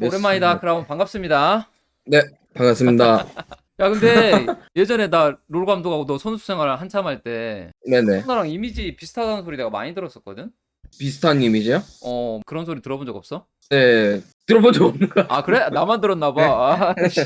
오랜만이다. 크라운 반갑습니다. 네, 반갑습니다. 야 근데 예전에 나 롤 감독하고 너 선수 생활 한참 할 때 네네. 나랑 이미지 비슷하다는 소리 내가 많이 들었었거든. 비슷한 이미지요? 어 그런 소리 들어본 적 없어? 네, 들어본 적 없는 것아 그래? 나만 들었나 봐. 아, 씨.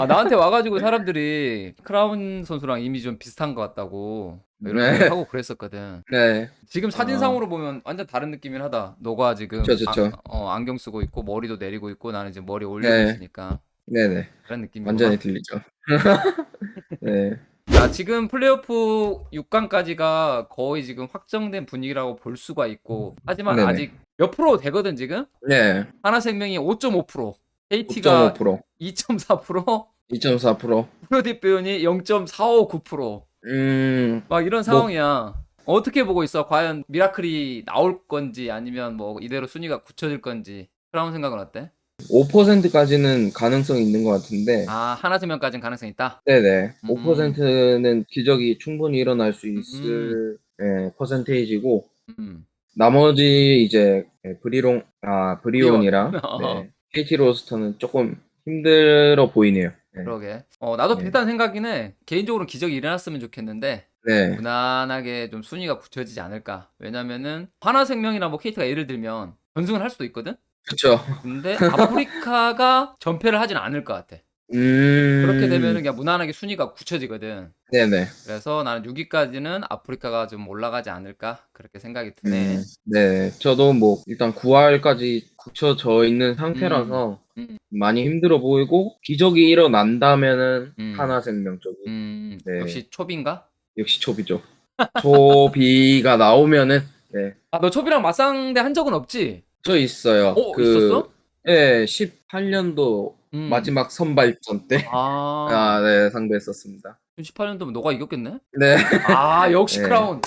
아, 나한테 와가지고 사람들이 크라운 선수랑 이미지 좀 비슷한 것 같다고 이런 네. 소리 하고 그랬었거든. 네, 지금 사진상으로 보면 완전 다른 느낌이긴 하다. 너가 지금 그쵸, 그쵸. 아, 어, 안경 쓰고 있고 머리도 내리고 있고 나는 이제 머리 올리고 네. 있으니까 네네. 그런 느낌이 완전히 들리죠. 네, 자, 지금 플레이오프 6강까지가 거의 지금 확정된 분위기라고 볼 수가 있고 하지만 네네. 아직 몇 프로 되거든 지금? 네, 하나생명이 5.5% KT가 5.5%, 2.4% 2.4%. 프로디표현이 0.459% 막 음, 이런 상황이야 어떻게 보고 있어? 과연 미라클이 나올 건지 아니면 뭐 이대로 순위가 굳혀질 건지 그런 생각은 어때? 5%까지는 가능성이 있는 것 같은데. 아 하나생명까지는 가능성 있다? 네네. 음. 5%는 기적이 충분히 일어날 수 있을 예, 퍼센테이지고 음. 나머지 이제 예, 브리롱 아 브리온이랑 브리온. 네, KT 로스터는 조금 힘들어 보이네요. 네. 그러게 어 나도 네. 비슷한 생각이긴 해 개인적으로 기적이 일어났으면 좋겠는데 네, 무난하게 좀 순위가 굳혀지지 않을까. 왜냐면은 하나생명이나 뭐 KT가 예를 들면 전승을 할 수도 있거든. 그렇죠. 근데 아프리카가 전패를 하진 않을 것 같아. 음, 그렇게 되면은 그냥 무난하게 순위가 굳혀지거든. 네네. 그래서 나는 6 위까지는 아프리카가 좀 올라가지 않을까 그렇게 생각이 드네. 음, 네, 저도 뭐 일단 9할까지 굳혀져 있는 상태라서 음. 많이 힘들어 보이고 기적이 일어난다면은 음. 하나생명 쪽이 음, 네. 역시 초비인가? 역시 초비죠. 초비가 나오면은 네, 아, 너 초비랑 맞상대 한 적은 없지? 저 있어요. 어, 있었어? 네, 18년도 음. 마지막 선발전 때 아, 아, 네, 상대했었습니다. 18년도면 너가 이겼겠네? 네, 아, 역시 네. 크라운.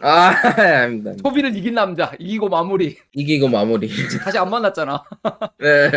아, 아닙니다. 초비를 이긴 남자. 이기고 마무리. 이기고 마무리. 다시 안 만났잖아. 네,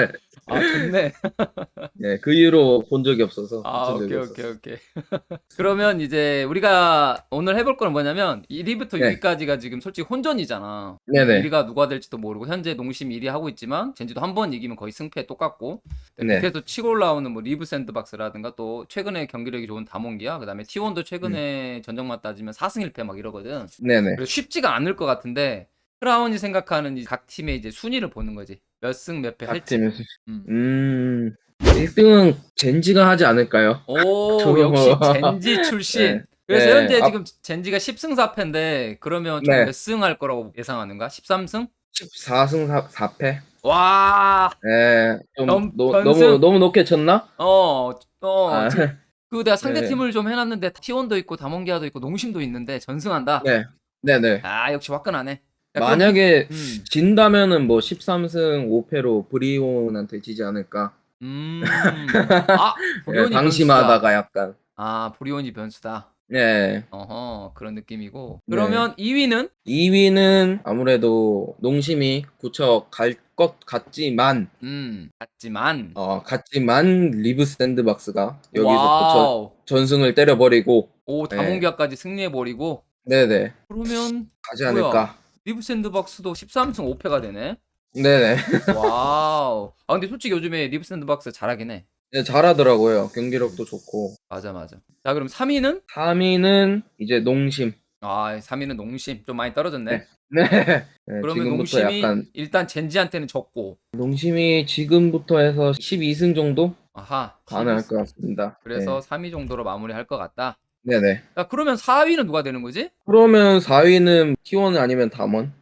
아, 좋네. 네, 그 이후로 본 적이 없어서 아, 붙은 적이 오케이, 없었어요. 오케이, 오케이. 그러면 이제 우리가 오늘 해볼 거는 뭐냐면 1위부터 네. 6위까지가 지금 솔직히 혼전이잖아. 네네. 1위가 누가 될지도 모르고 현재 농심 1위 하고 있지만 젠지도 한 번 이기면 거의 승패 똑같고 네. 밑에서 치고 올라오는 뭐 리브 샌드박스라든가 또 최근에 경기력이 좋은 다몬기야 그다음에 T1도 최근에 전적만 따지면 4승 1패 막 이러거든. 네네. 그래서 쉽지가 않을 것 같은데 크라운이 생각하는 이각 팀의 이제 순위를 보는 거지. 몇 승 몇패 할지. 박팀에서. 음. 음, 1등은 젠지가 하지 않을까요? 오 저거 역시 뭐. 젠지 출신. 네. 그래서 네. 현재 아- 지금 젠지가 10승 4패인데 그러면 네. 몇 승 할 거라고 예상하는가? 13승? 14승 4, 패 와, 네, 좀 넘- 노, 변승. 너무 너무 높게 쳤나? 어, 어, 아, 지금 그 내가 상대 네. 팀을 좀 해놨는데 T1도 있고 다몬기아도 있고 농심도 있는데 전승한다. 네, 네, 네. 아 역시 화끈하네. 야, 그럼- 만약에 음, 진다면은 뭐 13승 5패로 브리온한테 지지 않을까? 음, 아 네, 브리온이 방심하다가 약간. 아 브리온이 변수다. 네. 어허 그런 느낌이고. 네. 그러면 2위는 2위는 아무래도 농심이 굳혀 갈것 같지만 음 같지만 어 같지만 리브 샌드박스가 여기서 또 와우. 전, 전승을 때려버리고 오 네. 다몬기아까지 승리해버리고 네네 그러면 가지 뭐야? 않을까? 리브 샌드박스도 13승 5패가 되네. 네네. 와우. 아 근데 솔직히 요즘에 리브 샌드박스 잘하긴 해. 네, 잘하더라고요. 경기력도 좋고. 맞아 맞아. 자 그럼 3위는 3위는 이제 농심. 아 3위는 농심 좀 많이 떨어졌네. 네. 네. 네, 그러면 지금부터 농심이 약간 일단 젠지한테는 졌고 농심이 지금부터 해서 12승 정도 아하 가능할 12승. 것 같습니다. 그래서 3위 정도로 마무리할 것 같다. 네. 네네. 자 그러면 4위는 누가 되는 거지? 그러면 4위는 T1 아니면 담원.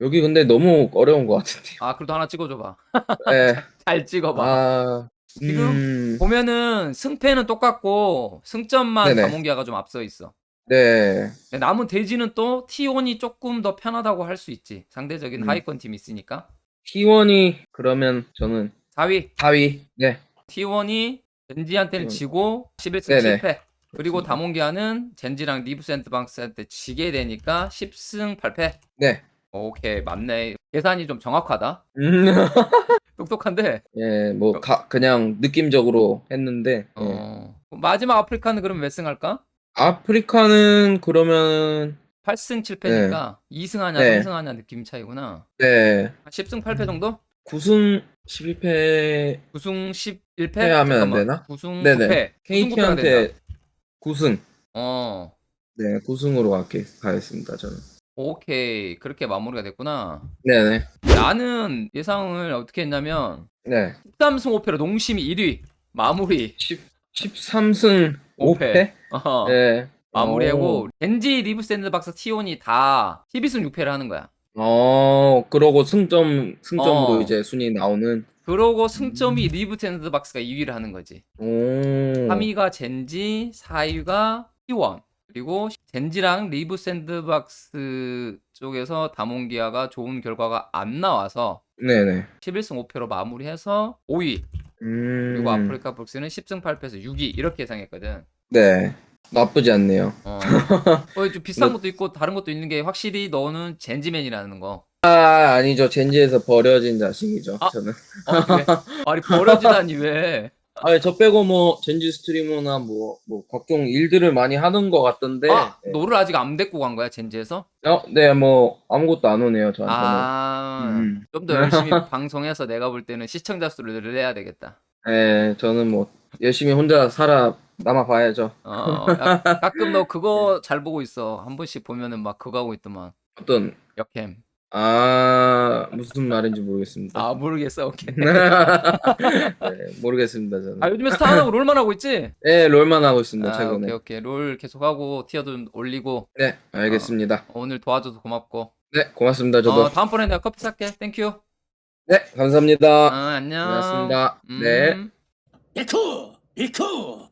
여기 근데 너무 어려운 것 같은데요. 아 그래도 하나 찍어줘봐. 네. 잘 찍어봐. 아, 지금 음, 보면은 승패는 똑같고 승점만 네네. 다몬기아가 좀 앞서 있어. 네. 근데 남은 대지는 또 T1이 조금 더 편하다고 할 수 있지. 상대적인 음. 하위권 팀이 있으니까. T1이 그러면 저는 4위 4위. 네. T1이 젠지한테는 음. 지고 11승 네네. 7패. 그리고. 다몬기아는 젠지랑 리브 샌드박스한테 지게 되니까 10승 8패. 네. 오케이 맞네. 계산이 좀 정확하다. 음, 똑똑한데. 예, 뭐 가, 그냥 느낌적으로 했는데 예. 어. 마지막 아프리카는 그럼 몇 승 할까? 아프리카는 그러면 8승 7패니까 2승 하냐 네. 3승 하냐 느낌 차이구나. 네. 10승 8패 정도? 9승 12패 9승 11패? 하면 안 되나? 9승 네네. 9패. KT한테 9승. 어. 네, 9승으로 갈게, 가겠습니다, 저는. 오케이. 그렇게 마무리가 됐구나. 네네. 나는 예상을 어떻게 했냐면 네. 13승 5패로 농심이 1위. 마무리. 10, 13승 5패? 어. 네. 마무리하고 겐지 리브 샌드박스 티온이 다 12승 6패를 하는 거야. 어, 그러고 승점, 승점으로 어. 이제 순위 나오는. 그러고 승점이 리브 샌드박스가 2위를 하는 거지. 오. 3위가 젠지, 4위가 T1. 그리고 젠지랑 리브 샌드박스 쪽에서 다몬기아가 좋은 결과가 안 나와서 네네. 11승 5패로 마무리해서 5위. 음. 그리고 아프리카 북스는 10승 8패에서 6위 이렇게 예상했거든. 네. 나쁘지 않네요. 어. 어, 좀 비싼 뭐- 것도 있고 다른 것도 있는 게 확실히 너는 젠지맨이라는 거. 아, 아니죠. 젠지에서 버려진 자식이죠. 아. 저는. 어, 왜? 아니 버려지다니 왜? 아니, 저 빼고 뭐, 젠지 스트리머나 뭐, 뭐, 각종 일들을 많이 하는 것 같던데. 아, 네. 너를 아직 안 데리고 간 거야 젠지에서? 어, 네, 뭐, 아무것도 안 오네요, 저한테는. 아, 음. 좀더 열심히 방송해서 내가 볼 때는 시청자 수를 늘려야 되겠다. 네, 저는 뭐, 열심히 혼자 살아, 남아 봐야죠. 어, 가- 가끔 너 그거 잘 보고 있어. 한 번씩 보면은 막 그거 하고 있더만. 어떤, 역캠. 아, 무슨 말인지 모르겠습니다. 아 모르겠어. 오케이. 네, 모르겠습니다, 저는. 아 요즘에 스타하고 롤만 하고 있지? 네, 롤만 하고 있습니다, 아, 최근에. 오케이 오케이. 롤 계속 하고 티어도 좀 올리고 네, 알겠습니다. 오늘 도와줘서 고맙고. 네, 고맙습니다, 저도. 어, 다음번에 내가 커피 살게. 땡큐. 네, 감사합니다. 어, 안녕. 고맙습니다. 음. 네. 비쿠! 비쿠!